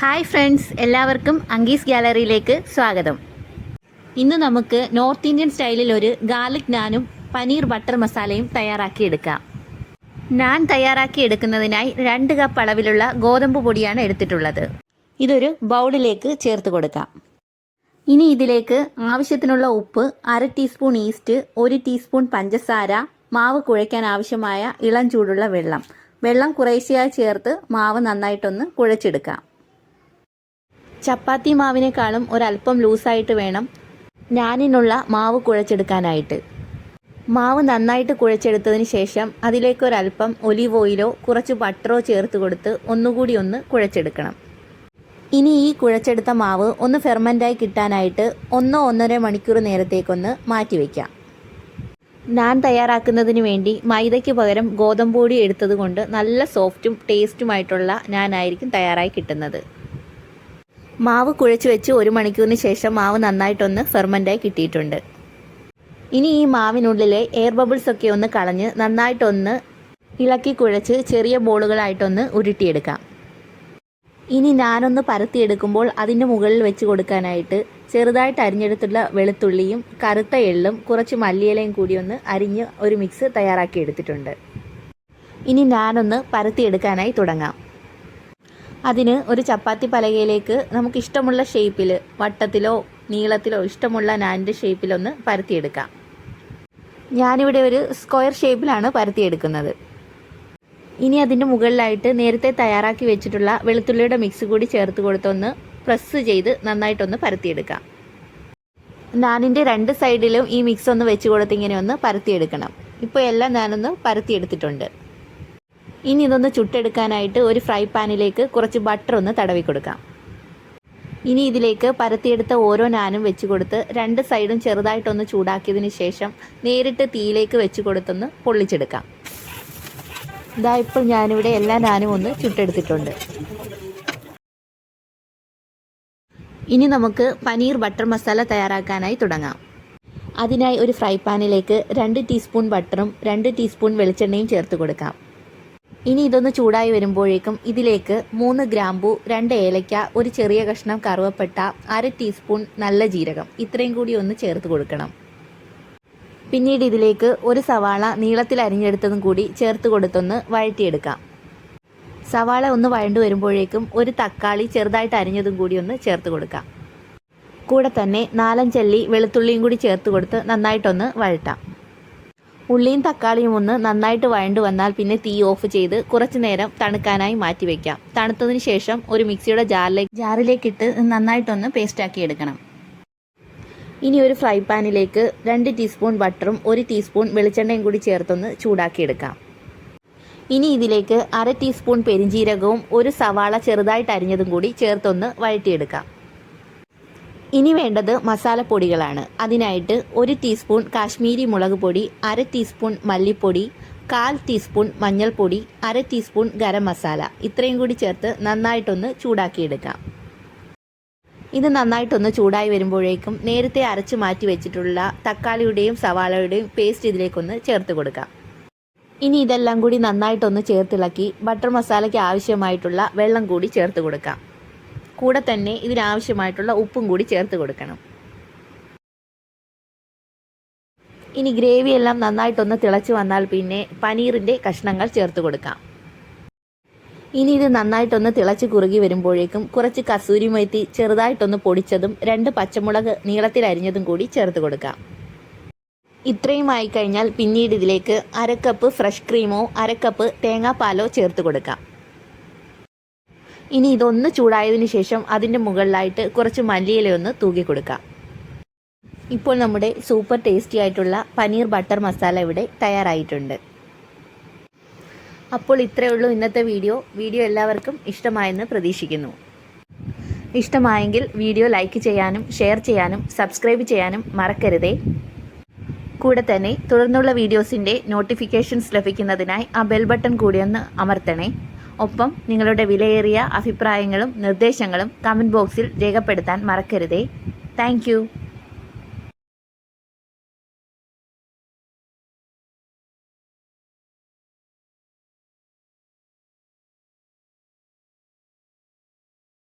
Hi friends എല്ലാവർക്കും അങ്കീസ് ഗാലറിയിലേക്ക് സ്വാഗതം. ഇന്ന് നമുക്ക് നോർത്ത് ഇന്ത്യൻ സ്റ്റൈലിൽ ഒരു ഗാർലിക് നാനും പനീർ ബട്ടർ മസാലയും തയ്യാറാക്കിയെടുക്കാം. നാൻ തയ്യാറാക്കി എടുക്കുന്നതിനായി രണ്ട് കപ്പ് അളവിലുള്ള ഗോതമ്പ് പൊടിയാണ് എടുത്തിട്ടുള്ളത്. ഇതൊരു ബൗളിലേക്ക് ചേർത്ത് കൊടുക്കാം. ഇനി ഇതിലേക്ക് ആവശ്യത്തിനുള്ള ഉപ്പ് അര ടീസ്പൂൺ ഈസ്റ്റ് ഒരു ടീസ്പൂൺ പഞ്ചസാര മാവ് കുഴയ്ക്കാൻ ആവശ്യമായ ഇളം ചൂടുള്ള വെള്ളം. വെള്ളം കുറേശ്ശെയായി ചേർത്ത് മാവ് നന്നായിട്ടൊന്ന് കുഴച്ചെടുക്കാം. ചപ്പാത്തി മാവിനേക്കാളും ഒരല്പം ലൂസായിട്ട് വേണം. ഞാനിനുള്ള മാവ് കുഴച്ചെടുക്കാനായിട്ട്. മാവ് നന്നായിട്ട് കുഴച്ചെടുത്തതിന് ശേഷം അതിലേക്ക് ഒരല്പം ഒലിവ് ഓയിലോ കുറച്ച് ബട്ടറോ ചേർത്ത് കൊടുത്ത് ഒന്നുകൂടി ഒന്ന് കുഴച്ചെടുക്കണം. ഇനി ഈ കുഴച്ചെടുത്ത മാവ് ഒന്ന് ഫെർമെന്റായി കിട്ടാനായിട്ട് ഒന്നോ ഒന്നര മണിക്കൂർ നേരത്തേക്കൊന്ന് മാറ്റിവെക്കാം നാൻ തയ്യാറാക്കുന്നതിന് വേണ്ടി മൈദയ്ക്ക് പകരം ഗോതമ്പ് പൊടി എടുത്തതുകൊണ്ട് നല്ല സോഫ്റ്റും ടേസ്റ്റുമായിട്ടുള്ള ഞാനായിരിക്കും തയ്യാറായി കിട്ടുന്നത്. മാവ് കുഴച്ച് വെച്ച് ഒരു മണിക്കൂറിന് ശേഷം മാവ് നന്നായിട്ടൊന്ന് ഫെർമന്റായി കിട്ടിയിട്ടുണ്ട്. ഇനി ഈ മാവിനുള്ളിലെ എയർ ബബിൾസ് ഒക്കെ ഒന്ന് കളഞ്ഞ് നന്നായിട്ടൊന്ന് ഇളക്കി കുഴച്ച് ചെറിയ ബോളുകളായിട്ടൊന്ന് ഉരുട്ടിയെടുക്കാം. ഇനി ഞാനൊന്ന് പരത്തിയെടുക്കുമ്പോൾ അതിന്റെ മുകളിൽ വെച്ച് കൊടുക്കാനായിട്ട് ചെറുതായിട്ട് അരിഞ്ഞെടുത്തുള്ള വെളുത്തുള്ളിയും കറുത്ത എള്ളും കുറച്ച് മല്ലിയിലയും കൂടി ഒന്ന് അരിഞ്ഞ് ഒരു മിക്സ് തയ്യാറാക്കി എടുത്തിട്ടുണ്ട് ഇനി ഞാനൊന്ന് പരത്തിയെടുക്കാനായി തുടങ്ങാം. അതിന് ഒരു ചപ്പാത്തി പലകയിലേക്ക് നമുക്ക് ഇഷ്ടമുള്ള ഷേപ്പിൽ വട്ടത്തിലോ നീളത്തിലോ ഇഷ്ടമുള്ള നാന്റെ ഷേപ്പിലൊന്ന് പരത്തിയെടുക്കാം. ഞാനിവിടെ ഒരു സ്ക്വയർ ഷേപ്പിലാണ് പരത്തിയെടുക്കുന്നത്. ഇനി അതിന്റെ മുകളിലായിട്ട് നേരത്തെ തയ്യാറാക്കി വെച്ചിട്ടുള്ള വെളുത്തുള്ളിയുടെ മിക്സ് കൂടി ചേർത്ത് കൊടുത്തൊന്ന് പ്രസ് ചെയ്ത് നന്നായിട്ടൊന്ന് പരത്തിയെടുക്കാം. നാനിന്റെ രണ്ട് സൈഡിലും ഈ മിക്സ് ഒന്ന് വെച്ച് കൊടുത്ത് ഇങ്ങനെ ഒന്ന് പരത്തിയെടുക്കണം. ഇപ്പോൾ എല്ലാം ഞാനൊന്ന് പരത്തിയെടുത്തിട്ടുണ്ട്. ഇനി ഇതൊന്ന് ചുട്ടെടുക്കാനായിട്ട് ഒരു ഫ്രൈ പാനിലേക്ക് കുറച്ച് ബട്ടർ ഒന്ന് തടവി കൊടുക്കാം. ഇനി ഇതിലേക്ക് പരത്തിയെടുത്ത ഓരോ നാനും വെച്ച് കൊടുത്ത് രണ്ട് സൈഡും ചെറുതായിട്ടൊന്ന് ചൂടാക്കിയതിന് ശേഷം നേരിട്ട് തീയിലേക്ക് വെച്ച് കൊടുത്തൊന്ന് പൊള്ളിച്ചെടുക്കാം. ഇതാ ഇപ്പോൾ ഞാനിവിടെ എല്ലാ നാനും ഒന്ന് ചുട്ടെടുത്തിട്ടുണ്ട്. ഇനി നമുക്ക് പനീർ ബട്ടർ മസാല തയ്യാറാക്കാനായി തുടങ്ങാം. അതിനായി ഒരു ഫ്രൈ പാനിലേക്ക് രണ്ട് ടീസ്പൂൺ ബട്ടറും രണ്ട് ടീസ്പൂൺ വെളിച്ചെണ്ണയും ചേർത്ത് കൊടുക്കാം. ഇനി ഇതൊന്ന് ചൂടായി വരുമ്പോഴേക്കും ഇതിലേക്ക് മൂന്ന് ഗ്രാമ്പു രണ്ട് ഏലയ്ക്ക ഒരു ചെറിയ കഷ്ണം കറുവപ്പെട്ട അര ടീസ്പൂൺ നല്ല ജീരകം ഇത്രയും കൂടി ഒന്ന് ചേർത്ത് കൊടുക്കണം. പിന്നീട് ഇതിലേക്ക് ഒരു സവാള നീളത്തിൽ അരിഞ്ഞെടുത്തതും കൂടി ചേർത്ത് കൊടുത്തൊന്ന് വഴറ്റിയെടുക്കാം. സവാള ഒന്ന് വഴണ്ടു വരുമ്പോഴേക്കും ഒരു തക്കാളി ചെറുതായിട്ട് അരിഞ്ഞതും കൂടി ഒന്ന് ചേർത്ത് കൊടുക്കാം. കൂടെ തന്നെ നാലഞ്ചല്ലി വെളുത്തുള്ളിയും കൂടി ചേർത്ത് കൊടുത്ത് നന്നായിട്ടൊന്ന് വഴറ്റാം. ഉള്ളിയും തക്കാളിയും ഒന്ന് നന്നായിട്ട് വഴണ്ടു വന്നാൽ പിന്നെ തീ ഓഫ് ചെയ്ത് കുറച്ച് നേരം തണുക്കാനായി മാറ്റി വെക്കാം. തണുത്തതിന് ശേഷം ഒരു മിക്സിയുടെ ജാറിലേക്ക് ജാറിലേക്കിട്ട് നന്നായിട്ടൊന്ന് പേസ്റ്റാക്കി എടുക്കണം. ഇനി ഒരു ഫ്രൈ പാനിലേക്ക് രണ്ട് ടീസ്പൂൺ ബട്ടറും ഒരു ടീസ്പൂൺ വെളിച്ചെണ്ണയും കൂടി ചേർത്തൊന്ന് ചൂടാക്കിയെടുക്കാം ഇനി ഇതിലേക്ക് അര ടീസ്പൂൺ പെരിഞ്ജീരകവും ഒരു സവാള ചെറുതായിട്ട് അരിഞ്ഞതും കൂടി ചേർത്തൊന്ന് വഴറ്റിയെടുക്കാം. ഇനി വേണ്ടത് മസാലപ്പൊടികളാണ്. അതിനായിട്ട് ഒരു ടീസ്പൂൺ കാശ്മീരി മുളക് പൊടി അര ടീസ്പൂൺ മല്ലിപ്പൊടി കാൽ ടീസ്പൂൺ മഞ്ഞൾപ്പൊടി അര ടീസ്പൂൺ ഗരം മസാല. ഇത്രയും കൂടി ചേർത്ത് നന്നായിട്ടൊന്ന് ചൂടാക്കിയെടുക്കാം. ഇത് നന്നായിട്ടൊന്ന് ചൂടായി വരുമ്പോഴേക്കും നേരത്തെ അരച്ച് മാറ്റി വെച്ചിട്ടുള്ള തക്കാളിയുടെയും സവാളയുടെയും പേസ്റ്റ് ഇതിലേക്കൊന്ന് ചേർത്ത് കൊടുക്കാം. ഇനി ഇതെല്ലാം കൂടി നന്നായിട്ടൊന്ന് ചേർത്തിളക്കി ബട്ടർ മസാലയ്ക്ക് ആവശ്യമായിട്ടുള്ള വെള്ളം കൂടി ചേർത്ത് കൊടുക്കാം. കൂടെ തന്നെ ഇതിനാവശ്യമായിട്ടുള്ള ഉപ്പും കൂടി ചേർത്ത് കൊടുക്കണം. ഇനി ഗ്രേവി എല്ലാം നന്നായിട്ടൊന്ന് തിളച്ച് വന്നാൽ പിന്നെ പനീറിന്റെ കഷ്ണങ്ങൾ ചേർത്ത് കൊടുക്കാം. ഇനി ഇത് നന്നായിട്ടൊന്ന് തിളച്ച് കുറുകി വരുമ്പോഴേക്കും കുറച്ച് കസൂരി മെത്തി ചെറുതായിട്ടൊന്ന് പൊടിച്ചതും രണ്ട് പച്ചമുളക് നീളത്തിൽ അരിഞ്ഞതും കൂടി ചേർത്ത് കൊടുക്കാം. ഇത്രയും ആയി കഴിഞ്ഞാൽ പിന്നീട് ഇതിലേക്ക് അരക്കപ്പ് ഫ്രഷ് ക്രീമോ അരക്കപ്പ് തേങ്ങാപ്പാലോ ചേർത്ത് കൊടുക്കാം. ഇനി ഇതൊന്ന് ചൂടായതിനു ശേഷം അതിന്റെ മുകളിലായിട്ട് കുറച്ച് മല്ലിയില ഒന്ന് തൂകി കൊടുക്കാം. ഇപ്പോൾ നമ്മുടെ സൂപ്പർ ടേസ്റ്റി ആയിട്ടുള്ള പനീർ ബട്ടർ മസാല ഇവിടെ തയ്യാറായിട്ടുണ്ട്. അപ്പോൾ ഇത്രയേ ഉള്ളൂ ഇന്നത്തെ വീഡിയോ. വീഡിയോ എല്ലാവർക്കും ഇഷ്ടമായെന്ന് പ്രതീക്ഷിക്കുന്നു. ഇഷ്ടമായെങ്കിൽ വീഡിയോ ലൈക്ക് ചെയ്യാനും ഷെയർ ചെയ്യാനും സബ്സ്ക്രൈബ് ചെയ്യാനും മറക്കരുതേ. കൂടെ തന്നെ തുടർന്നുള്ള വീഡിയോസിന്റെ നോട്ടിഫിക്കേഷൻസ് ലഭിക്കുന്നതിനായി ആ ബെൽ ബട്ടൺ കൂടിയൊന്ന് അമർത്തണേ. ഒപ്പം നിങ്ങളുടെ വിലയേറിയ അഭിപ്രായങ്ങളും നിർദ്ദേശങ്ങളും കമന്റ് ബോക്സിൽ രേഖപ്പെടുത്താൻ മറക്കരുതേ. താങ്ക്